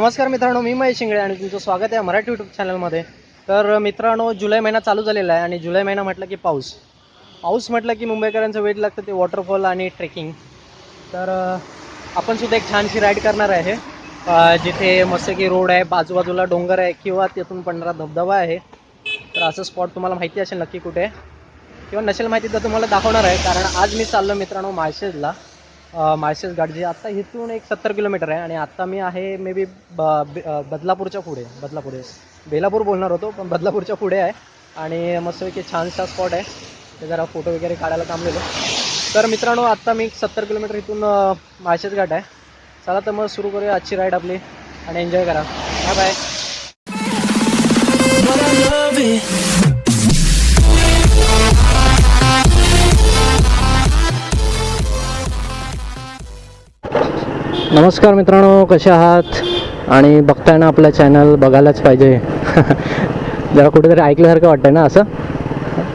नमस्कार मित्रांनो मी महेश शिंगळे आणि तुमचं स्वागत आहे मराठी यूट्यूब चॅनलमध्ये तर मित्रांनो जुलै महिना चालू झालेला आहे आणि जुलै महिना म्हटलं की पाऊस. पाऊस म्हटलं की मुंबईकरांचं वेट लागतं ते वॉटरफॉल आणि ट्रेकिंग तर आपण सुद्धा एक छानशी राईड करणार आहे. जिथे मस्त की रोड आहे बाजूबाजूला डोंगर आहे किंवा तिथून पडणारा धबधबा आहे. तर असं स्पॉट तुम्हाला माहिती असेल नक्की कुठे. आहे किंवा नसेल माहिती तर तुम्हाला दाखवणार आहे कारण आज मी चाललो मित्रांनो माळशेजला. माळशेज घाट जे आत्ता इथून एक सत्तर किलोमीटर आहे आणि आत्ता मी आहे मे बी ब बदलापूरच्या पुढे बदलापूर बेलापूर बोलणार होतो पण बदलापूरच्या पुढे आहे. आणि मस्तपैकी छानसा स्पॉट आहे. ते जरा फोटो वगैरे काढायला थांबलेलो. तर मित्रांनो आत्ता मी सत्तर किलोमीटर इथून माळशेज घाट आहे. चला तर मग सुरू करूया आजची राईड आपली. आणि एन्जॉय करा. बाय बाय नमस्कार मित्रांनो कसे आहात? आणि बघताय ना आपलं चॅनल बघायलाच पाहिजे. जरा कुठेतरी ऐकल्यासारखं वाटतंय ना असं?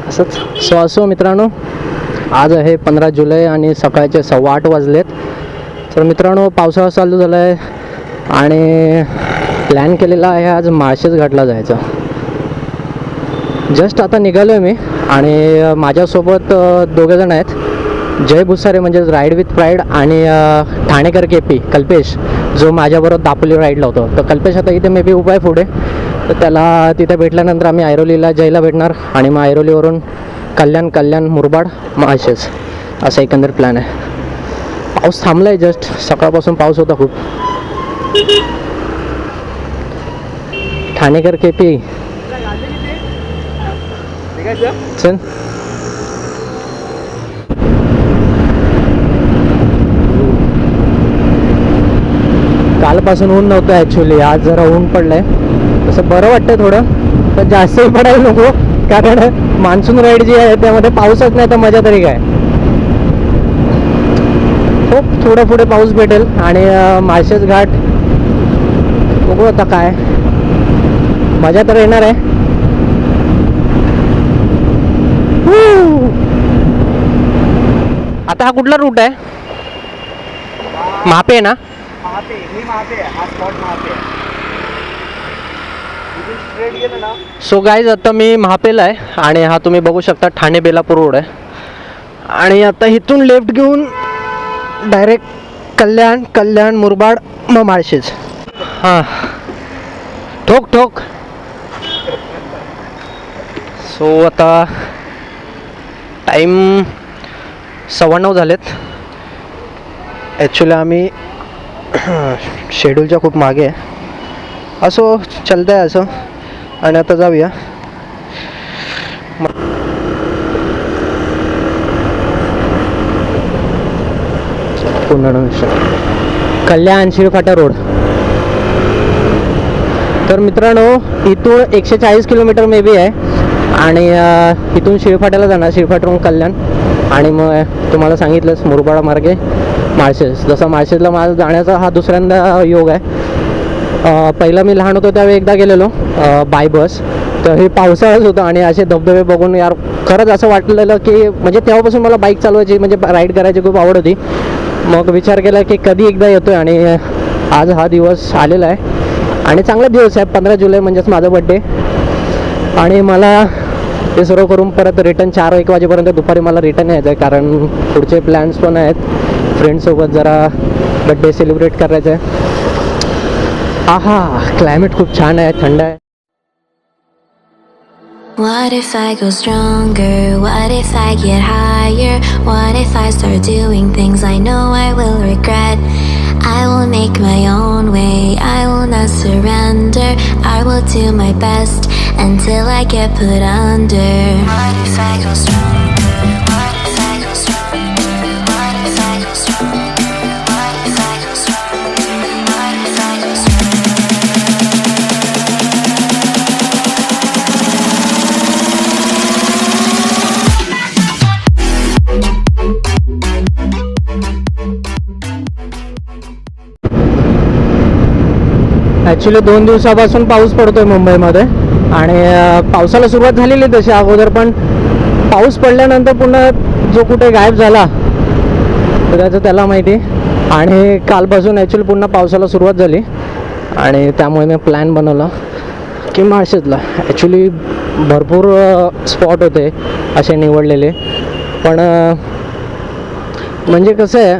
असंच. सो असो मित्रांनो आज आहे पंधरा जुलै आणि सकाळचे सव्वा आठ वाजलेत. तर मित्रांनो पावसाळा चालू झाला आहे आणि प्लॅन केलेला आहे आज माळशेज घाटला जायचं. जस्ट आता निघालो आहे मी आणि माझ्यासोबत दोघेजण आहेत. जय भुसारे म्हणजेच राईड विथ प्राईड आणि ठाणेकर के पी कल्पेश जो माझ्याबरोबर दापोली राईडला होतो. तर कल्पेश आता इथे मे बी उभा आहे पुढे. तर त्याला तिथे भेटल्यानंतर आम्ही ऐरोलीला जयला भेटणार आणि मग ऐरोलीवरून कल्याण कल्याण मुरबाड माळशेज असा एकंदर प्लॅन आहे. पाऊस थांबला आहे जस्ट सकाळपासून पाऊस होता खूप. ठाणेकर के पी चल. कालपासून ऊन नव्हतं ॲक्च्युली आज जरा ऊन पडलंय. तसं बरं वाटतं थोडं. पण जास्तही पडायला नको कारण मान्सून राईड जी आहे त्यामध्ये पाऊसच नाही तर मजा तरी काय? खूप थोडं पुढे पाऊस भेटेल. आणि माळशेज घाट. बघू आता काय. मजा तर येणार आहे. आता हा कुठला रूट आहे? मापे ना? महापे आहे हा स्पॉट महापे आहे. सो गाईज आता मी महापेला आहे आणि हा तुम्ही बघू शकता ठाणे बेलापूर रोड आहे. आणि आता इथून लेफ्ट घेऊन डायरेक्ट कल्याण कल्याण मुरबाड मग माळशेज हां. ठोक ठोक. सो आता टाईम सव्वा नऊ झालेत. ॲक्च्युली आम्ही शेड्यूलच्या खूप मागे आहे. असो चलतं आहे असं. आणि आता जाऊया. कल्याण शिरफाटा रोड. तर मित्रांनो इथून एकशे चाळीस किलोमीटर मे बी आहे. आणि इथून शिरफाट्याला जाणार शिरफाटवरून कल्याण. आणि मग तुम्हाला सांगितलंच मुरबाडा मार्गे. माळशेज जसं माळशेजला माझा जाण्याचा हा दुसऱ्यांदा योग आहे. पहिलं पहिला मी लहान होतो त्यावेळी एकदा गेलेलो बाय बस. तर हे पावसाळाच होतं आणि असे धबधबे बघून यार खरंच असं वाटलेलं की म्हणजे तेव्हापासून मला बाईक चालवायची म्हणजे राईड करायची खूप आवड होती. मग विचार केला की कधी एकदा येतो आहे आणि आज हा दिवस आलेला आहे. आणि चांगला दिवस आहे पंधरा जुलै म्हणजेच माझा बड्डे आणि मला ते सर्व करून परत रिटर्न चार एक वाजेपर्यंत दुपारी मला रिटर्न यायचं आहे कारण पुढचे प्लॅन्स पण आहेत. फ्रेंडसोबत जरा बड्डे सेलिब्रेट करायचं आहे आहा क्लायमेट खूप छान आहे थंड आहे What if I go stronger? What if I get higher? What if I start doing things I know I will regret? I will make my own way, I will not surrender. I will do my best until I get put under. What if I go stronger? Actually दोन दिवसापासून पाऊस पडतोय मुंबईमध्ये. आणि पावसाला सुरुवात झालेली तशी अगोदर पण पाऊस पडल्यानंतर पुन्हा जो कुठे गायब झाला त्याचं त्याला माहिती. आणि कालपासून ॲक्च्युली पुन्हा पावसाला सुरुवात झाली. आणि त्यामुळे मी प्लॅन बनवला की माळशेजला ॲक्च्युली भरपूर स्पॉट होते असे निवडलेले. पण म्हणजे कसं आहे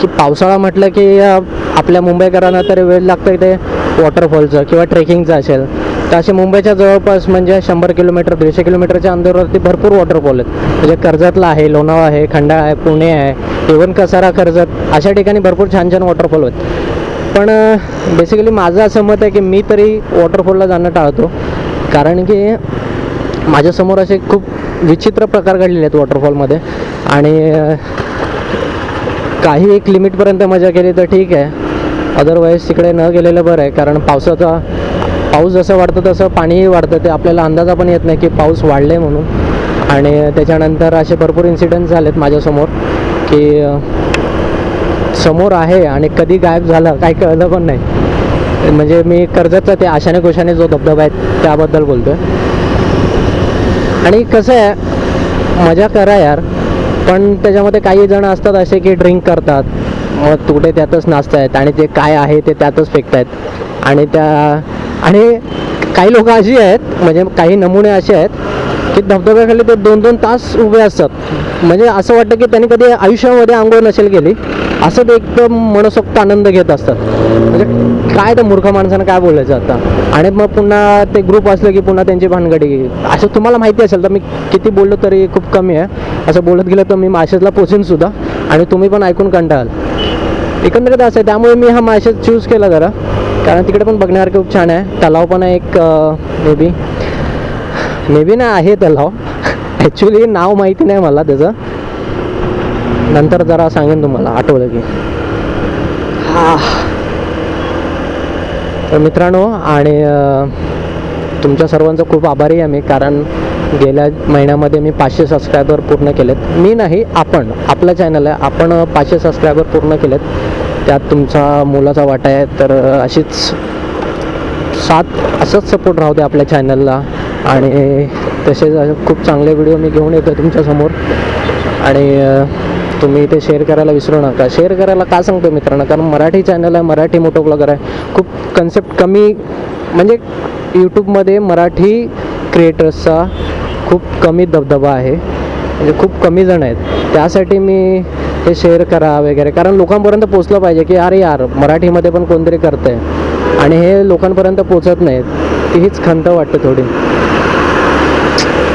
की पावसाळा म्हटलं की आपल्या मुंबईकरांना तरी वेळ लागतो ते वॉटरफॉलचं किंवा ट्रेकिंगचं असेल तर असे मुंबईच्या जवळपास म्हणजे शंभर किलोमीटर दीडशे किलोमीटरच्या अंतरावरती भरपूर वॉटरफॉल आहेत. म्हणजे कर्जतला आहे लोणावळा आहे खंडाळा आहे पुणे आहे इवन कसारा कर्जत अशा ठिकाणी भरपूर छान छान वॉटरफॉल आहेत. पण बेसिकली माझं असं मत आहे की मी तरी वॉटरफॉलला जाणं टाळतो. कारण की माझ्यासमोर असे खूप विचित्र प्रकार घडलेले आहेत वॉटरफॉलमध्ये आणि काही एक लिमिटपर्यंत मजा केली तर ठीक आहे. अदरवाईज तिकडे न गेलेलं बरं आहे कारण पावसाचा पाऊस जसं वाढतं तसं पाणीही वाढतं ते आपल्याला अंदाजा पण येत नाही की पाऊस वाढले म्हणून. आणि त्याच्यानंतर असे भरपूर इन्सिडेंट झालेत माझ्यासमोर की समोर आहे आणि कधी गायब झालं काही कळलं पण नाही. म्हणजे मी कर्जतचा ते आशाने कोशाने जो धबधबा आहे त्याबद्दल बोलतोय. आणि कसं आहे मजा करा यार पण त्याच्यामध्ये काही जण असतात असे की ड्रिंक करतात मग कुठे त्यातच नाचतायत आणि ते काय आहे ते त्यातच फेकतायत. आणि त्या आणि काही लोक अशी आहेत म्हणजे काही नमुने असे आहेत की धबधब्याखाली ते दोन दोन तास उभे असतात. म्हणजे असं वाटतं की त्यांनी कधी आयुष्यामध्ये आंघोळ नसेल केली असं ते एकदम मनसोक्त आनंद घेत असतात. म्हणजे काय त्या मूर्ख माणसानं काय बोलायचं आता? आणि मग पुन्हा ते ग्रुप असलं की पुन्हा त्यांची भानगडी. असं तुम्हाला माहिती असेल तर मी किती बोललो तरी खूप कमी आहे. असं बोलत गेलं तर मी माशेजला पोचेन सुद्धा. आणि तुम्ही पण ऐकून कंटाळाल. एकंदरीत असं आहे त्यामुळे मी हा मॅसेज चूज केला जरा. कारण तिकडे पण बघण्यासारखं खूप छान आहे. तलाव पण आहे एक मे बी मे बी ना आहे तलाव. ॲक्च्युली नाव माहिती नाही मला त्याचं. नंतर जरा सांगेन तुम्हाला आठवलं की. हा. तर मित्रांनो आणि तुमच्या सर्वांचं खूप आभारी आहे मी कारण गेल्या महिन्यामध्ये मी पाचशे सबस्क्रायबर पूर्ण केलेत. मी नाही आपण. आपलं चॅनल आहे. आपण पाचशे सबस्क्रायबर पूर्ण केलेत. त्यात तुमचा मुलाचा वाटा आहे. तर अशीच साथ असंच सपोर्ट राहू दे आपल्या चॅनलला आणि तसेच खूप चांगले व्हिडिओ मी घेऊन येतो तुमच्यासमोर आणि तुम्ही ते शेअर करायला विसरू नका. शेअर करायला का सांगतो मित्रांनो? कारण मराठी चॅनल आहे मराठी मोठो ब्लॉगर आहे. खूप कन्सेप्ट कमी म्हणजे यूट्यूबमध्ये मराठी क्रिएटर्सचा खूप कमी दबदबा आहे. म्हणजे खूप कमी जण आहेत. त्यासाठी मी हे शेअर करा वगैरे. कारण लोकांपर्यंत पोचलं पाहिजे की अरे यार मराठीमध्ये पण कोणतरी करतं आहे आणि हे लोकांपर्यंत पोचत नाहीत. हीच खंत वाटते थोडी.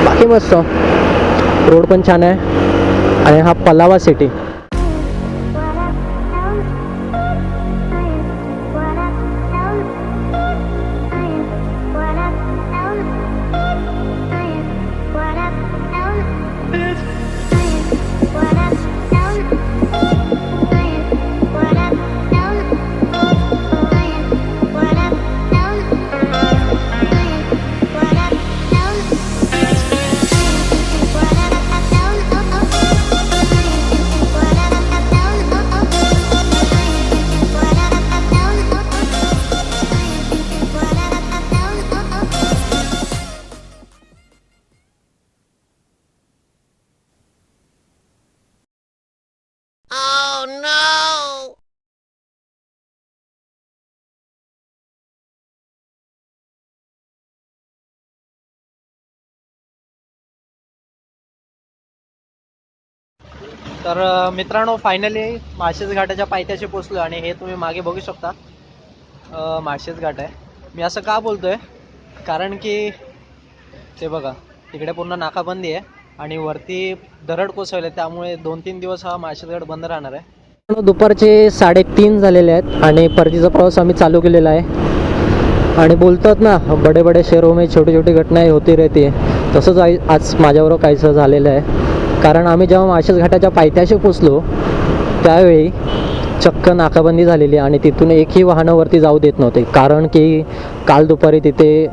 बाकी मस्त. रोड पण छान आहे. आणि हा पलावा सिटी तर मित्रांनो फायनली माळशेज घाटाच्या पायथ्याशी पोचलो आणि हे तुम्ही मागे बघू शकता. माळशेज घाट आहे. मी असं का बोलतो आहे कारण की ते बघा तिकडे पूर्ण नाकाबंदी आहे आणि वरती दरड कोसळले त्यामुळे दोन तीन दिवस हा माळशेज घाट बंद राहणार आहे. दुपारचे साडेतीन झालेले आहेत आणि परतीचा प्रवास आम्ही चालू केलेला आहे. आणि बोलतात ना बडे बडे शहरों में छोटी छोटी घटना होती रहती आहे. तसंच आई आज माझ्याबरोबर काहीसं झालेलं आहे. कारण आम्ही जेव्हा माळशेज घाटाच्या पायथ्याशी पोचलो त्यावेळी चक्क नाकाबंदी झालेली आणि तिथून एकही वाहनावरती जाऊ देत नव्हते. कारण की काल दुपारी तिथे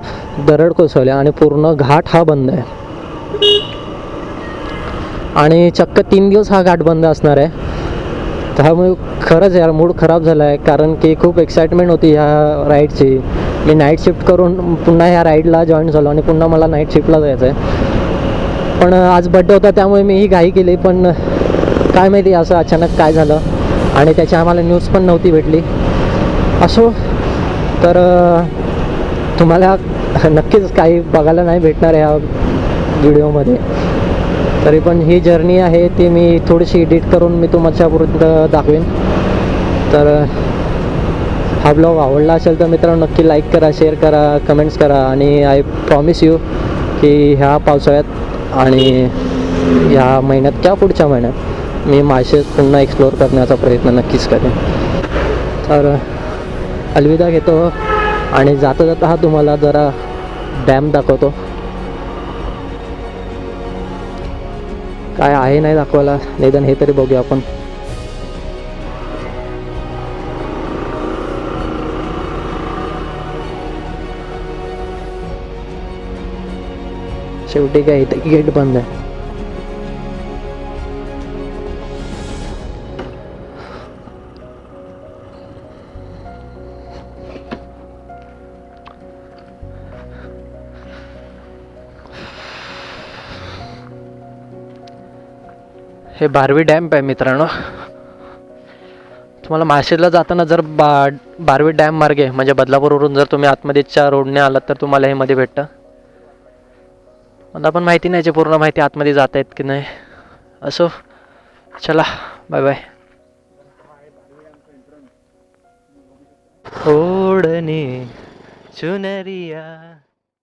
दरड कोसळल्या आणि पूर्ण घाट हा बंद आहे. आणि चक्क तीन दिवस हा घाट बंद असणार आहे. त्यामुळे खरंच यार मूड खराब झाला आहे कारण की खूप एक्साइटमेंट होती ह्या राईडची मी नाईट शिफ्ट करून पुन्हा ह्या राईडला जॉईन झालो आणि पुन्हा मला नाईट शिफ्टला जायचं आहे पण आज बड्डे होता त्यामुळे मी ही घाई केली पण काय माहिती असं अचानक काय झालं आणि त्याची आम्हाला न्यूज पण नव्हती भेटली. असो तर तुम्हाला नक्कीच काही बघायला नाही भेटणार ह्या व्हिडिओमध्ये तरी पण ही जर्नी आहे ती मी थोडीशी एडिट करून मी तुमच्यापर्यंत दाखवेन. तर हा ब्लॉग आवडला असेल तर मित्रांनो नक्की लाईक करा शेअर करा कमेंट्स करा आणि आय प्रॉमिस यू की ह्या पावसाळ्यात आणि या महिन्यात किंवा पुढच्या महिन्यात मी मासे पुन्हा एक्सप्लोअर करण्याचा प्रयत्न नक्कीच करेन. तर अलविदा घेतो आणि जाता जाता हा तुम्हाला जरा डॅम दाखवतो. काय आहे नाही दाखवायला निदान हे तरी बघूया आपण. शेवटी काय इथे गेट बंद आहे. हे बारवी डॅम्प आहे मित्रांनो. तुम्हाला माशेला जाताना जर बा बारवी डॅम मार्गे म्हणजे बदलापूरवरून जर तुम्ही आतमध्येच्या रोडने आलात तर तुम्हाला हे मध्ये भेटतं. मला पण माहिती नाही याची पूर्ण माहिती आतमध्ये जात आहेत की नाही. असो चला बाय बाय ओढणे चुनरिया.